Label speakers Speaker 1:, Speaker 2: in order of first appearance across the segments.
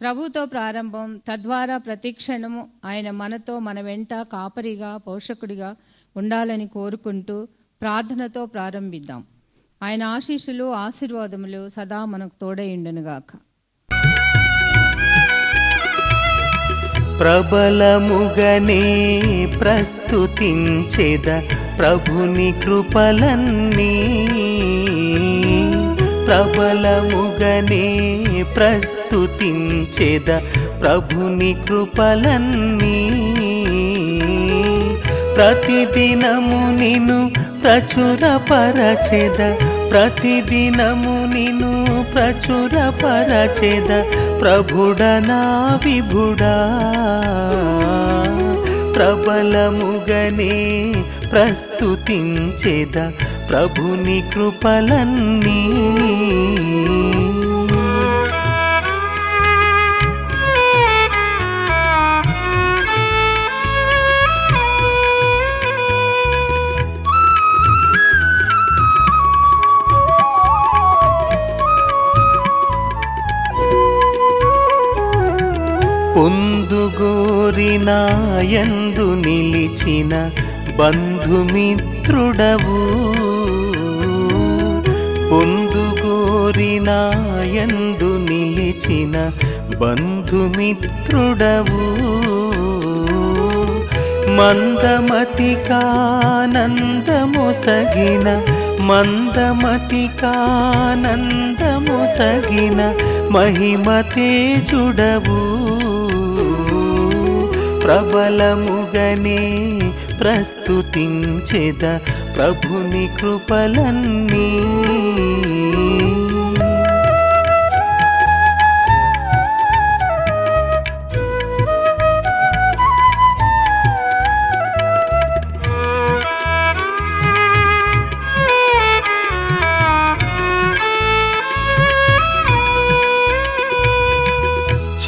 Speaker 1: ప్రభుతో ప్రారంభం తద్వారా ప్రతిక్షణము ఆయన మనతో మన వెంట కాపరిగా పోషకుడిగా ఉండాలని కోరుకుంటూ ప్రార్థనతో ప్రారంభిద్దాం. ఆయన ఆశీస్సులు ఆశీర్వాదములు సదా మనకు తోడైండునుగాక
Speaker 2: ప్రబలముగనే ప్రస్తుతించెద ప్రభుని కృపలన్నీ. ప్రబలముగనే ప్రస్తుతించెద ప్రభుని కృపలన్నీ. ప్రతిదినము నిను ప్రచురపరచెద ప్రతిదినము నిను ప్రచురపరచెద ప్రభుడనా విభుడా. ప్రబలముగనే ప్రస్తుతించెద ప్రభుని కృపలన్నీ. బంధుమిత్రుడవు పొందుగోరిన యందు నిలిచిన బంధుమిత్రుడవు. మందమతికానందమొసగిన మందమతికానందమొసగిన మహిమతే చుడవు ప్రబలముగనే ప్రస్తుతించెద ప్రభుని కృపలన్నీ.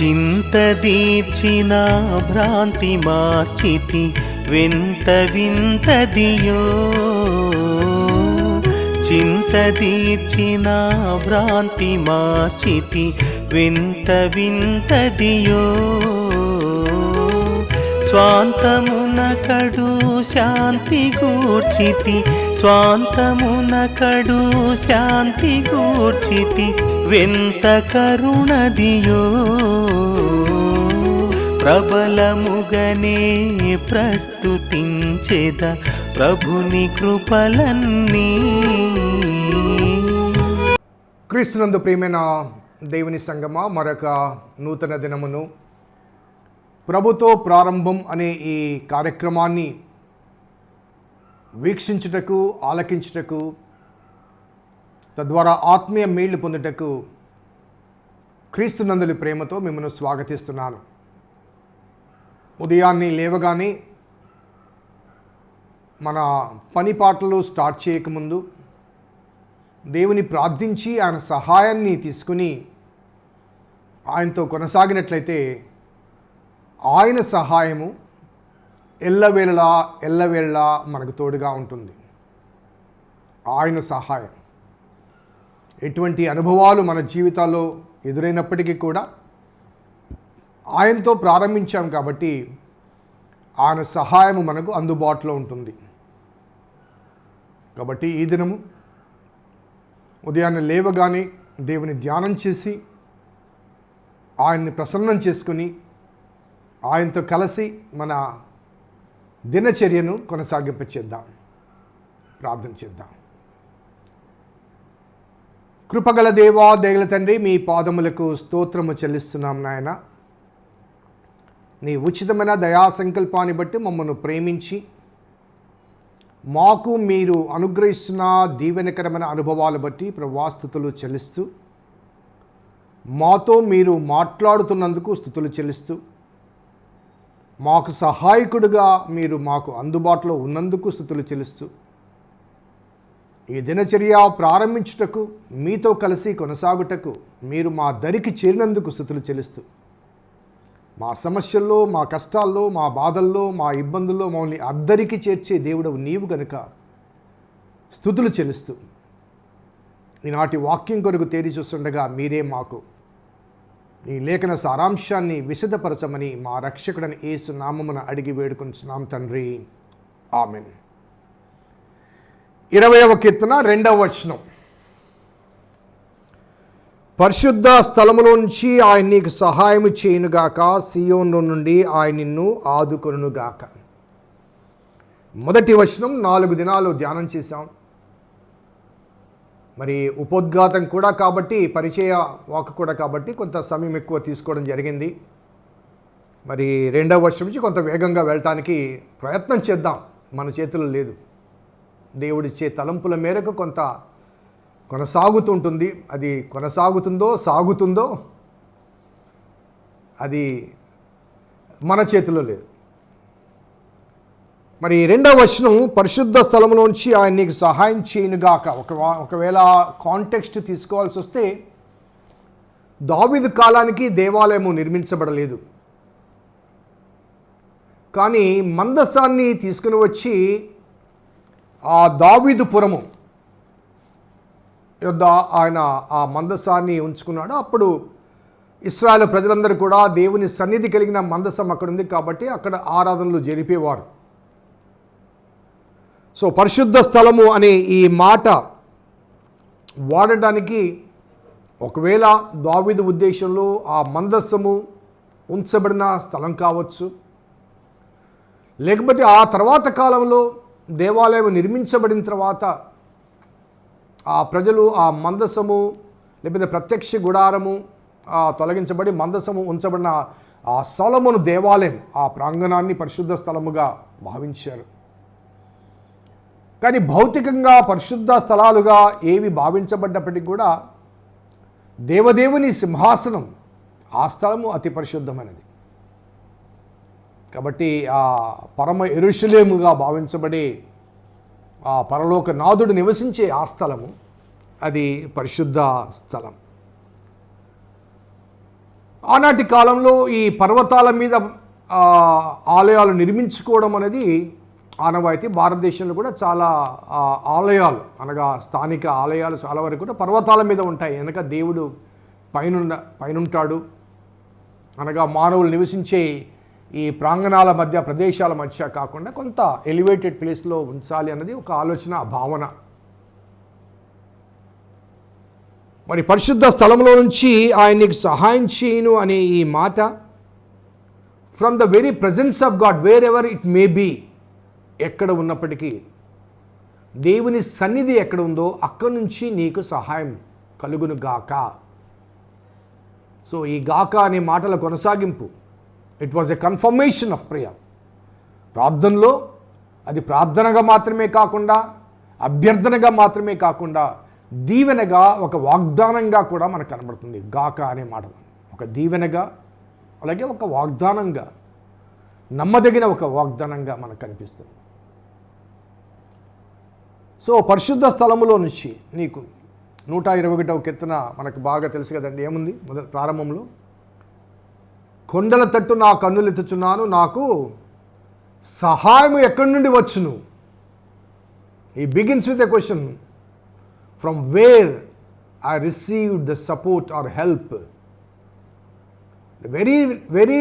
Speaker 2: చింతదీర్చిన భ్రాంతి మార్చితి. వింత వింతదియో చింతదీర్చిన భ్రాంతి మార్చితి. వింత వింతదియో స్వాంతమున కడు శాంతి గూర్చితి. స్వాంతమున కడు శాంతి గూర్చితి. వింత కరుణదియో ప్రబలముగనే ప్రస్తుతించేద ప్రభుని కృపలన్నీ.
Speaker 3: క్రీస్తునందు ప్రియమైన దేవుని సంగమ మరొక నూతన దినమును. ప్రభుతో ప్రారంభం అనే ఈ కార్యక్రమాన్ని వీక్షించుటకు ఆలకించుటకు తద్వారా ఆత్మీయ మేళ్ళు పొందుటకు క్రీస్తునందులు ప్రేమతో మిమ్మల్ని స్వాగతిస్తున్నాను. ఉదయాన్నే లేవగానే మన పని పాటలు స్టార్ట్ చేయకముందు దేవుని ప్రార్థించి ఆయన సహాయాన్ని తీసుకుని ఆయనతో కొనసాగినట్లయితే ఆయన సహాయము ఎల్లవేళలా ఎల్లవేళలా మనకు తోడుగా ఉంటుంది. ఆయన సహాయం. ఎటువంటి అనుభవాలు మన జీవితాల్లో ఎదురైనప్పటికీ కూడా ఆయనతో ప్రారంభించాం కాబట్టి ఆయన సహాయము మనకు అందుబాటులో ఉంటుంది. కాబట్టి ఈ దినము ఉదయాన్నే లేవగానే దేవుని ధ్యానం చేసి ఆయన్ని ప్రసన్నం చేసుకుని ఆయనతో కలిసి మన దినచర్యను కొనసాగింపచేద్దాం. ప్రార్థన చేద్దాం. కృపగల దేవా దేగల తండ్రి మీ పాదములకు స్తోత్రము చెల్లిస్తున్నాం నాయన. నీ ఉచితమైన దయా సంకల్పాన్ని బట్టి మమ్మల్ని ప్రేమించి మాకు మీరు అనుగ్రహిస్తున్న దీవెనకరమైన అనుభవాలు బట్టి ప్రవాస్తుతులు చెల్లిస్తూ మాతో మీరు మాట్లాడుతున్నందుకు స్థుతులు చెల్లిస్తూ మాకు సహాయకుడిగా మీరు మాకు అందుబాటులో ఉన్నందుకు స్థుతులు చెల్లిస్తూ ఈ దినచర్య ప్రారంభించుటకు మీతో కలిసి కొనసాగుటకు మీరు మా దరికి చేరినందుకు స్థుతులు చెల్లిస్తూ మా సమస్యల్లో మా కష్టాల్లో మా బాధల్లో మా ఇబ్బందుల్లో మమ్మల్ని అద్దరికి చేర్చే దేవుడవు నీవు గనుక స్థుతులు చెలుస్తూ ఈనాటి వాక్యం కొరకు తేరి చూస్తుండగా మీరే మాకు నీ లేఖన సారాంశాన్ని విశదపరచమని మా రక్షకుడని యేసు నామమున అడిగి వేడుకొంచున్నాం తండ్రి. ఆమెన్. ఇరవయవ కీర్తన రెండవ వచనం. పరిశుద్ధ స్థలములోంచి ఆయన నీకు సహాయం చేయునుగాక సియోన్లో నుండి ఆయన నిన్ను ఆదుకొనుగాక. మొదటి వచనం నాలుగు దినాలు ధ్యానం చేశాం. మరి ఉపోద్ఘాతం కూడా కాబట్టి పరిచయ వాక్ కూడా కాబట్టి కొంత సమయం ఎక్కువ తీసుకోవడం జరిగింది. మరి రెండవ వర్షం నుంచి కొంత వేగంగా వెళ్ళటానికి ప్రయత్నం చేద్దాం. మన చేతుల్లో లేదు. దేవుడిచ్చే తలంపుల మేరకు కొంత కొనసాగుతుంటుంది. అది కొనసాగుతుందో సాగుతుందో అది మన చేతిలో లేదు. మరి రెండవ వచనం పరిశుద్ధ స్థలంలోంచి ఆయన నీకు సహాయం చేయనుగాక. ఒక ఒకవేళ కాంటెక్స్ట్ తీసుకోవాల్సి వస్తే దావిదు కాలానికి దేవాలయము నిర్మించబడలేదు. కానీ మందసాన్ని తీసుకుని వచ్చి ఆ దావీదుపురము యొద్ద ఆయన ఆ మందసాన్ని ఉంచుకున్నాడు. అప్పుడు ఇస్రాయల్ ప్రజలందరూ కూడా దేవుని సన్నిధి కలిగిన మందసం అక్కడ ఉంది కాబట్టి అక్కడ ఆరాధనలు జరిపేవారు. సో పరిశుద్ధ స్థలము అనే ఈ మాట వాడడానికి ఒకవేళ దావీదు ఉద్దేశంలో ఆ మందస్సము ఉంచబడిన స్థలం కావచ్చు. లేకపోతే ఆ తర్వాత కాలంలో దేవాలయం నిర్మించబడిన తర్వాత ఆ ప్రజలు ఆ మందసము లేకపోతే ప్రత్యక్ష గుడారము తొలగించబడి మందసము ఉంచబడిన ఆ సొలమును దేవాలయం ఆ ప్రాంగణాన్ని పరిశుద్ధ స్థలముగా భావించారు. కానీ భౌతికంగా పరిశుద్ధ స్థలాలుగా ఏవి భావించబడ్డప్పటికీ కూడా దేవదేవుని సింహాసనం ఆ స్థలము అతి పరిశుద్ధమైనది. కాబట్టి ఆ పరమ ఎరుషులేముగా భావించబడే ఆ పరలోక నాథుడు నివసించే ఆ స్థలము అది పరిశుద్ధ స్థలం. ఆనాటి కాలంలో ఈ పర్వతాల మీద ఆలయాలు నిర్మించుకోవడం అనేది ఆనవాయితీ. భారతదేశంలో కూడా చాలా ఆలయాలు అనగా స్థానిక ఆలయాలు చాలా వరకు కూడా పర్వతాల మీద ఉంటాయి. వెనక దేవుడు పైనున్న పైనుంటాడు. అనగా మానవులు నివసించే ఈ ప్రాంగణాల మధ్య ప్రదేశాల మధ్య కాకుండా కొంత ఎలివేటెడ్ ప్లేస్లో ఉంచాలి అన్నది ఒక ఆలోచన భావన. మరి పరిశుద్ధ స్థలంలో నుంచి ఆయన నీకు సహాయం చేయను అనే ఈ మాట from the very presence of God wherever it may be ఎక్కడ ఉన్నప్పటికీ దేవుని సన్నిధి ఎక్కడ ఉందో అక్కడి నుంచి నీకు సహాయం కలుగును గాక. సో ఈ గాక అనే మాటల కొనసాగింపు it was a confirmation of prayer ప్రార్థనలో అది ప్రార్థనగా మాత్రమే కాకుండా అభ్యర్థనగా మాత్రమే కాకుండా దీవెనగా ఒక వాగ్దానంగా కూడా మనకు కనబడుతుంది. గాక అనే మాట. ఒక దీవెనగా అలాగే ఒక వాగ్దానంగా నమ్మదగిన ఒక వాగ్దానంగా మనకు కనిపిస్తుంది. సో పరిశుద్ధ స్థలములో నుంచి నీకు నూట ఇరవై ఒకటవ కీర్తన మనకు బాగా తెలుసు కదండి. ఏముంది? మొదటి ప్రారంభంలో? కొండల తట్టు నా కన్నులు ఎత్తుచున్నాను నాకు సహాయం ఎక్కడి నుండి వచ్చును? ఈ begins with a question from where I receive the support or help very very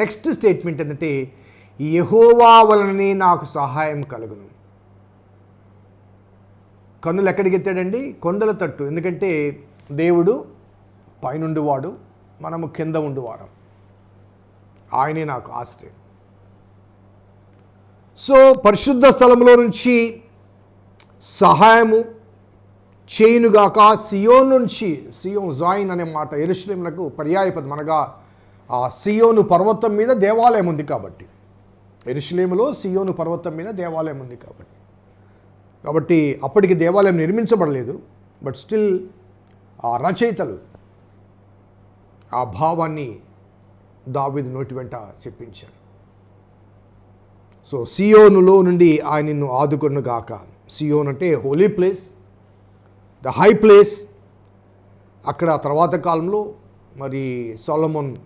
Speaker 3: next statement ఏంటంటే యహోవా వలననే నాకు సహాయం కలుగును. కన్నులు ఎక్కడికి ఎత్తాడండి? కొండల తట్టు. ఎందుకంటే దేవుడు పైనుండి వాడు మనము కింద ఉండివారం. ఆయనే నాకు ఆశ్రయం సో పరిశుద్ధ స్థలంలో నుంచి సహాయము చేయునుగాక సియోన్ నుంచి సియోన్ జాయిన్ అనే మాట ఎరుశ్లేమునకు పర్యాయపదం అనగా ఆ సియోను పర్వతం మీద దేవాలయం ఉంది కాబట్టి. ఎరుశ్లేములో సియోను పర్వతం మీద దేవాలయం ఉంది కాబట్టి. కాబట్టి అప్పటికి దేవాలయం నిర్మించబడలేదు బట్ స్టిల్ ఆ రచయితలు ఆ భావాన్ని దావిది నోటి వెంట చెప్పించారు సో సియోనులో నుండి ఆయన నిన్ను ఆదుకొను గాక. సియోన్ అంటే holy place the high place. అక్కడ తర్వాత కాలంలో మరి సొలమోన్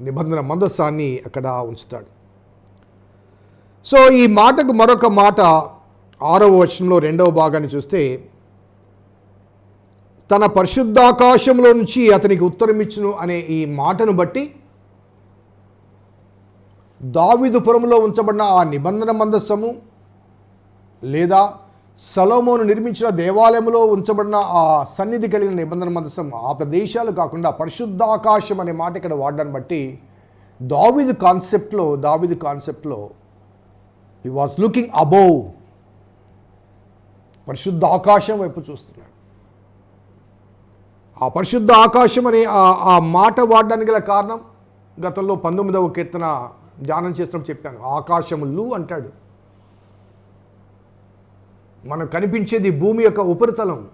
Speaker 3: నిబంధన మందస్సాన్ని అక్కడ ఉంచుతాడు. సో ఈ మాటకు మరొక మాట ఆరవ వచనంలో రెండవ భాగాన్ని చూస్తే తన పరిశుద్ధాకాశంలో నుంచి అతనికి ఉత్తరమిచ్చును అనే ఈ మాటను బట్టి దావిదుపురంలో ఉంచబడిన ఆ నిబంధన మందస్సము లేదా సలోమోను నిర్మించిన దేవాలయంలో ఉంచబడిన ఆ సన్నిధి కలిగిన నిబంధన మందస్సం ఆ ప్రదేశాలు కాకుండా పరిశుద్ధాకాశం అనే మాట ఇక్కడ వాడడాన్ని బట్టి దావిదు కాన్సెప్ట్లో దావిదు కాన్సెప్ట్లో హీ వాజ్ లుకింగ్ అబోవ్ పరిశుద్ధ ఆకాశం వైపు చూస్తున్నాడు. ఆ పరిశుద్ధ ఆకాశం అనే ఆ ఆ మాట వాడడానికి గల కారణం గతంలో పంతొమ్మిదవ కీర్తన ధ్యానం చేసినప్పుడు చెప్పాను ఆకాశములు అంటాడు. మనకు కనిపించేది భూమి యొక్క ఉపరితలం.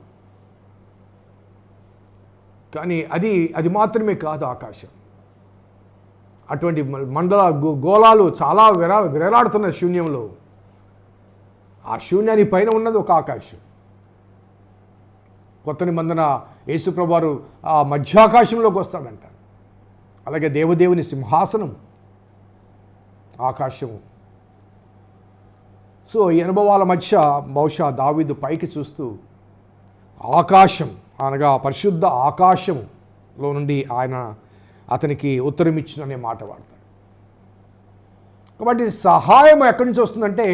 Speaker 3: కానీ అది అది మాత్రమే కాదు ఆకాశం. అటువంటి మండల గో- గోళాలు చాలా విరా విరలాడుతున్న శూన్యంలో. ఆ శూన్యాన్ని పైన ఉన్నది ఒక ఆకాశం. కొత్త నిబంధన యేసుప్రభారు ఆ మధ్యాకాశంలోకి వస్తాడంట అలాగే దేవదేవుని సింహాసనం. ఆకాశము సో ఈ అనుభవాల మధ్య బహుశా దావీదు పైకి చూస్తూ ఆకాశం అనగా పరిశుద్ధ ఆకాశంలో నుండి ఆయన అతనికి ఉత్తరం ఇచ్చిననే మాట వాడతాడు. కాబట్టి సహాయం ఎక్కడి నుంచి వస్తుందంటే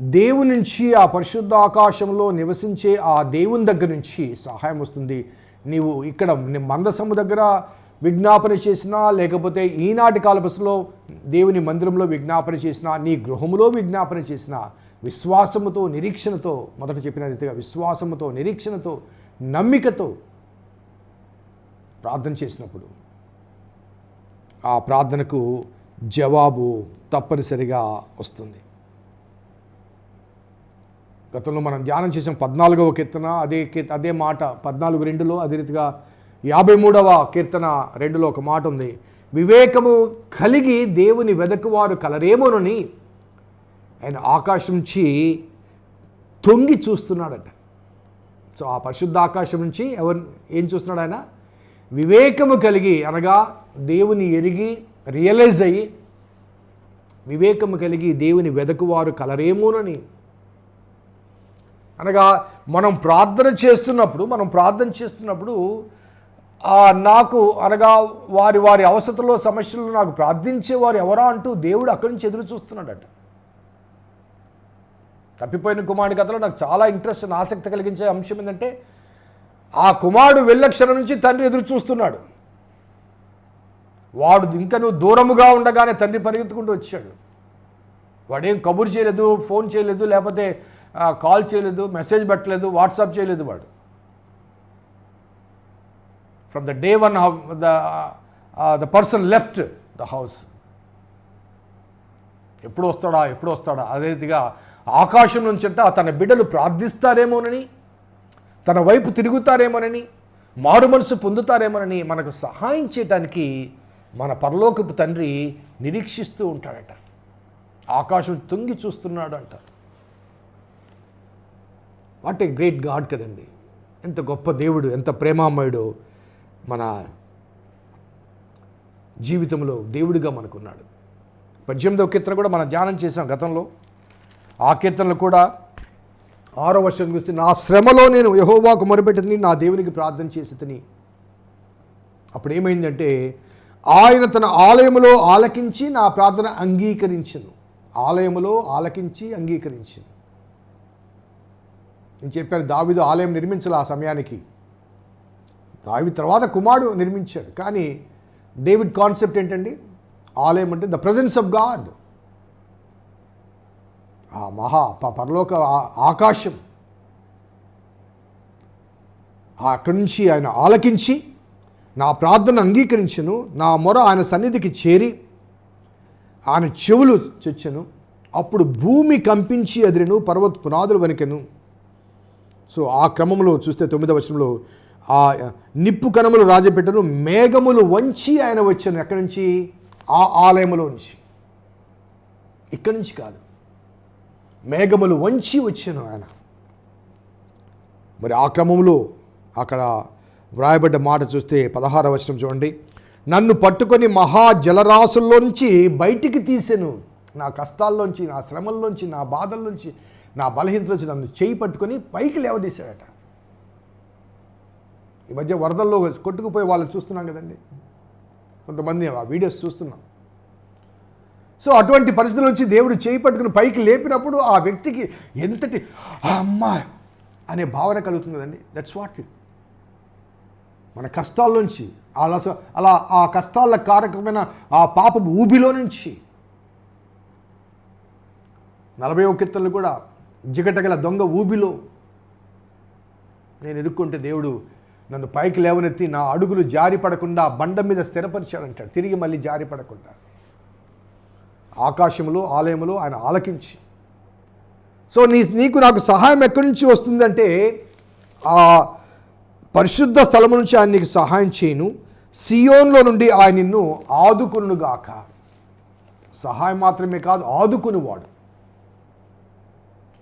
Speaker 3: దేవుని నుంచి ఆ పరిశుద్ధ ఆకాశంలో నివసించే ఆ దేవుని దగ్గర నుంచి సహాయం వస్తుంది. నీవు ఇక్కడ మందసము దగ్గర విజ్ఞాపన చేసినా లేకపోతే ఈనాటి కాలపసలో దేవుని మందిరంలో విజ్ఞాపన చేసినా నీ గృహములో విజ్ఞాపన చేసినా విశ్వాసముతో నిరీక్షణతో మొదట చెప్పిన రీతిగా విశ్వాసముతో నిరీక్షణతో నమ్మికతో ప్రార్థన చేసినప్పుడు ఆ ప్రార్థనకు జవాబు తప్పనిసరిగా వస్తుంది. గతంలో మనం ధ్యానం చేసిన పద్నాలుగవ కీర్తన అదే కీర్త అదే మాట పద్నాలుగు రెండులో అదే రీతిగా యాభై మూడవ కీర్తన రెండులో ఒక మాట ఉంది. వివేకము కలిగి దేవుని వెదకువారు కలరేమోనని ఆయన ఆకాశం నుంచి తొంగి చూస్తున్నాడట. సో ఆ పరిశుద్ధ ఆకాశం నుంచి ఎవరు ఏం చూస్తున్నాడు ఆయన? వివేకము కలిగి అనగా దేవుని ఎరిగి రియలైజ్ అయ్యి వివేకము కలిగి దేవుని వెదకువారు కలరేమోనని అనగా మనం ప్రార్థన చేస్తున్నప్పుడు మనం ప్రార్థన చేస్తున్నప్పుడు నాకు అనగా వారి వారి అవసరతలో సమస్యలు నాకు ప్రార్థించేవారు ఎవరా అంటూ దేవుడు అక్కడి నుంచి ఎదురు చూస్తున్నాడట. తప్పిపోయిన కుమారుడి కథలో నాకు చాలా ఇంట్రెస్ట్ ఆసక్తి కలిగించే అంశం ఏంటంటే ఆ కుమారుడు వెళ్ళక్షణం నుంచి తండ్రి ఎదురు చూస్తున్నాడు. వాడు ఇంకా నువ్వు దూరముగా ఉండగానే తండ్రి పరిగెత్తుకుంటూ వచ్చాడు. వాడేం కబురు చేయలేదు ఫోన్ చేయలేదు లేకపోతే కాల్ చేయలేదు మెసేజ్ పెట్టలేదు వాట్సాప్ చేయలేదు వాడు. From the day one the the person left the house ఎప్పుడు వస్తాడా? ఎప్పుడు వస్తాడా? అదే రీతిగా ఆకాశం నుంచి అంటే తన బిడ్డలు ప్రార్థిస్తారేమోనని తన వైపు తిరుగుతారేమోనని మారు మనసు పొందుతారేమోనని మనకు సహాయం చేయటానికి మన పరలోకపు తండ్రి నిరీక్షిస్తూ ఉంటాడట. ఆకాశం తొంగి చూస్తున్నాడు అంట వాట్ ఏ గ్రేట్ గాడ్ కదండి. ఎంత గొప్ప దేవుడు ఎంత ప్రేమామయుడు. మన జీవితంలో దేవుడిగా మనకున్నాడు. పద్దెనిమిదవ కీర్తన కూడా మనం ధ్యానం చేసాం గతంలో. ఆ కీర్తనలు కూడా ఆరో వర్షం చూస్తే నా శ్రమలో నేను యహోవాకు మొరపెట్టింది నా దేవునికి ప్రార్థన చేసి తిని అప్పుడు ఏమైందంటే ఆయన తన ఆలయములో ఆలకించి నా ప్రార్థన అంగీకరించను. ఆలయములో ఆలకించి అంగీకరించను. నేను చెప్పాను దావిదు ఆలయం నిర్మించాలి ఆ సమయానికి. దావి తర్వాత కుమారుడు నిర్మించాడు. కానీ డేవిడ్ కాన్సెప్ట్ ఏంటండి? ఆలయం అంటే ద ప్రజెన్స్ ఆఫ్ గాడ్. ఆ మహా ప- పరలోక ఆకాశం. అక్కడి నుంచి ఆయన ఆలకించి నా ప్రార్థన అంగీకరించను నా మొర ఆయన సన్నిధికి చేరి ఆయన చెవులు చొచ్చెను అప్పుడు భూమి కంపించి అదిరిను పర్వత పునాదులు వణికెను సో ఆ క్రమంలో చూస్తే తొమ్మిదవ వచనంలో ఆ నిప్పు కణములు రాజపెట్టను మేఘములు వంచి ఆయన వచ్చాను. ఎక్కడి నుంచి? ఆ ఆలయములో నుంచి. ఇక్కడి నుంచి కాదు. మేఘములు వంచి వచ్చాను ఆయన. మరి ఆ క్రమంలో అక్కడ వ్రాయబడ్డ మాట చూస్తే పదహార వచనం చూడండి. నన్ను పట్టుకొని మహా జలరాశుల్లోంచి బయటికి తీసెను. నా కష్టాల్లోంచి నా శ్రమల్లోంచి నా బాధల్లోంచి నా బలహీనతలోంచి నన్ను చేయి పట్టుకొని పైకి లేవదీశాడట. ఈ మధ్య వరదల్లో కొట్టుకుపోయి వాళ్ళని చూస్తున్నాం కదండి. కొంతమంది ఆ వీడియోస్ చూస్తున్నాం. సో అటువంటి పరిస్థితుల నుంచి దేవుడు చేయి పట్టుకుని పైకి లేపినప్పుడు ఆ వ్యక్తికి ఎంతటి అమ్మా అనే భావన కలుగుతుంది కదండి. దట్స్ వాట్ ఇట్ మన కష్టాల్లోంచి అలా అలా ఆ కష్టాల కారకమైన ఆ పాపపు ఊబిలో నుంచి నలభై కీర్తనలు కూడా జిగటగల దొంగ ఊబిలో నేను ఇరుక్కుంటే దేవుడు నన్ను పైకి లేవనెత్తి నా అడుగులు జారి పడకుండా బండ మీద స్థిరపరిచాడంటాడు తిరిగి మళ్ళీ జారి పడకుండా. ఆకాశములు ఆలయములు ఆయన ఆలకించి. సో నీ నీకు నాకు సహాయం ఎక్కడి నుంచి వస్తుందంటే ఆ పరిశుద్ధ స్థలము నుంచి ఆయన నీకు సహాయం చేయను. సియోన్లో నుండి ఆయన నిన్ను ఆదుకునుగాక సహాయం మాత్రమే కాదు ఆదుకునివాడు.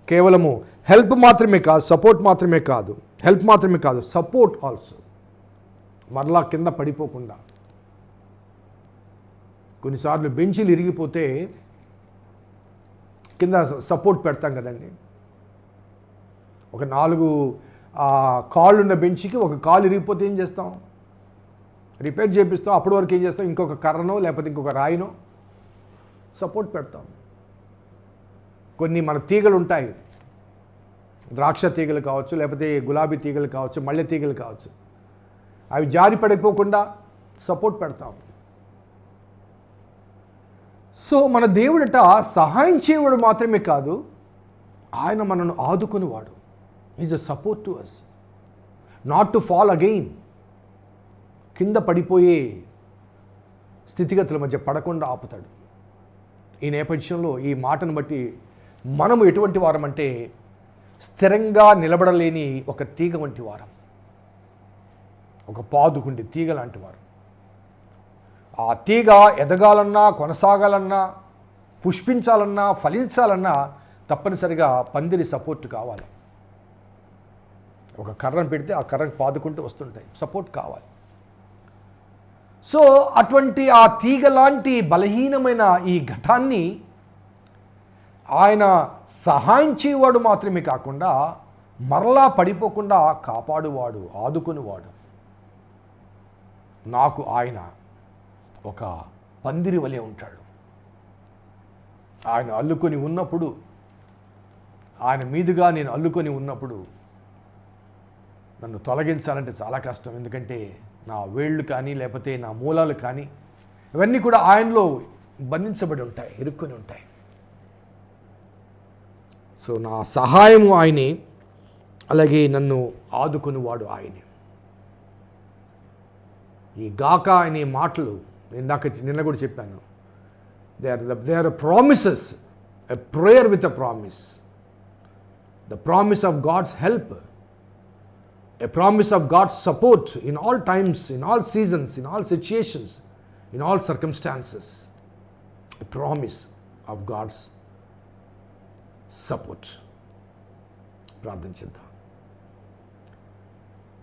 Speaker 3: కేవలము హెల్ప్ మాత్రమే కాదు సపోర్ట్ మాత్రమే కాదు. హెల్ప్ మాత్రమే కాదు సపోర్ట్ ఆల్సో. మరలా కింద పడిపోకుండా. కొన్నిసార్లు బెంచీలు ఇరిగిపోతే కింద సపోర్ట్ పెడతాం కదండి. ఒక నాలుగు కాళ్ళు ఉన్న బెంచ్కి ఒక కాలు ఇరిగిపోతే ఏం చేస్తాం? రిపేర్ చేపిస్తాం అప్పటి వరకు ఏం చేస్తాం? ఇంకొక కర్రనో లేకపోతే ఇంకొక రాయినో సపోర్ట్ పెడతాం. కొన్ని మన తీగలు ఉంటాయి ద్రాక్ష తీగలు కావచ్చు లేకపోతే గులాబీ తీగలు కావచ్చు మల్లె తీగలు కావచ్చు. అవి జారి పడిపోకుండా సపోర్ట్ పెడతాం. సో మన దేవుడట సహాయం చేయవాడు మాత్రమే కాదు ఆయన మనను ఆదుకునేవాడు. Is a support to us not to fall again కింద పడిపోయే స్థితిగతుల మధ్య పడకుండా ఆపుతాడు. ఈ నేపథ్యంలో ఈ మాటను బట్టి మనము ఎటువంటి వారమంటే స్థిరంగా నిలబడలేని ఒక తీగ వంటి వారం. ఒక పాదుకుండి తీగ లాంటి వారు. ఆ తీగ ఎదగాలన్నా కొనసాగాలన్నా పుష్పించాలన్నా ఫలించాలన్నా తప్పనిసరిగా పందిరి సపోర్ట్ కావాలి. ఒక కర్రను పెడితే ఆ కర్రకు పాదుకుంటూ వస్తుంటాయి. సపోర్ట్ కావాలి. సో అటువంటి ఆ తీగ లాంటి బలహీనమైన ఈ ఘటాన్ని ఆయన సహాయం చేయవాడు మాత్రమే కాకుండా మరలా పడిపోకుండా కాపాడువాడు ఆదుకునివాడు. నాకు ఆయన ఒక పందిరి వలె ఉంటాడు. ఆయన అల్లుకొని ఉన్నప్పుడు ఆయన మీదుగా నేను అల్లుకొని ఉన్నప్పుడు నన్ను తొలగించాలంటే చాలా కష్టం. ఎందుకంటే నా వేళ్ళు కానీ లేకపోతే నా మూలాలు కానీ ఇవన్నీ కూడా ఆయనలో బంధించబడి ఉంటాయి ఇరుక్కొని ఉంటాయి. సో నా సహాయము ఆయనే అలాగే నన్ను ఆదుకునివాడు ఆయనే ఈ గాక అనే మాటలు ఇందాక నిన్న కూడా చెప్పాను they are they are promises a prayer with a promise the promise of God's help a promise of God's support in all times, in all seasons, in all situations, in all circumstances. A promise of God's support. ప్రార్థన చేద్దాం.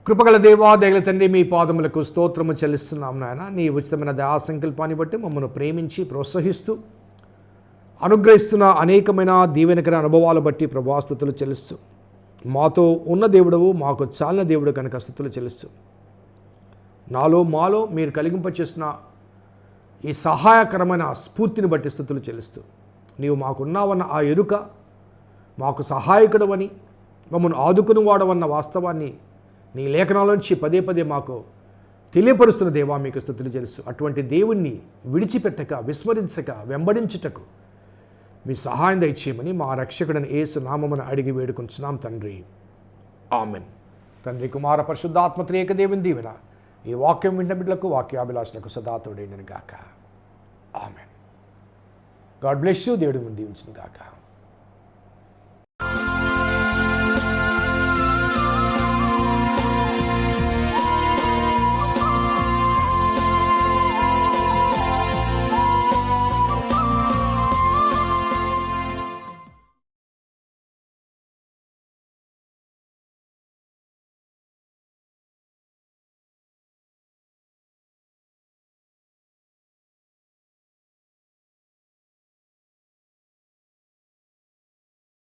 Speaker 3: కృపగల దేవా దేగల తండ్రి మీ పాదములకు స్తోత్రము చెల్లిస్తున్నాం నాయన. నీ ఉచితమైన దయా సంకల్పాన్ని బట్టి మమ్మల్ని ప్రేమించి ప్రోత్సహిస్తూ అనుగ్రహిస్తున్న అనేకమైన దీవెనకర అనుభవాలు బట్టి ప్రభాస్తుతులు చెల్లిస్తూ మాతో ఉన్న దేవుడవు మాకు చాలిన దేవుడు కనుక స్థుతులు చెల్లిస్తూ నాలో మాలో మీరు కలిగింపచేసిన ఈ సహాయకరమైన స్ఫూర్తిని బట్టి స్థుతులు చెల్లిస్తూ నీవు మాకున్నావన్న ఆ ఎరుక మాకు సహాయకుడవని మమ్మల్ని ఆదుకుని వాడవన్న వాస్తవాన్ని నీ లేఖనాల నుంచి పదే పదే మాకు తెలియపరుస్తున్న దేవా మీకు స్థుతులు తెలుసు అటువంటి దేవుణ్ణి విడిచిపెట్టక విస్మరించక వెంబడించుటకు మీ సహాయం దయచేయమని మా రక్షకుడని ఏసు నామమున అడిగి వేడుకుంటున్నాం తండ్రి. ఆమెన్. తండ్రి కుమార పరిశుద్ధాత్మత్రేక దేవుని దీవెన ఈ వాక్యం విన్న బిడ్డలకు వాక్యాభిలాషులకు సదాతుడైనను గాక. ఆమెన్. గాడ్ బ్లెస్ యూ దేవుడి ముందు దీవించిన గాక.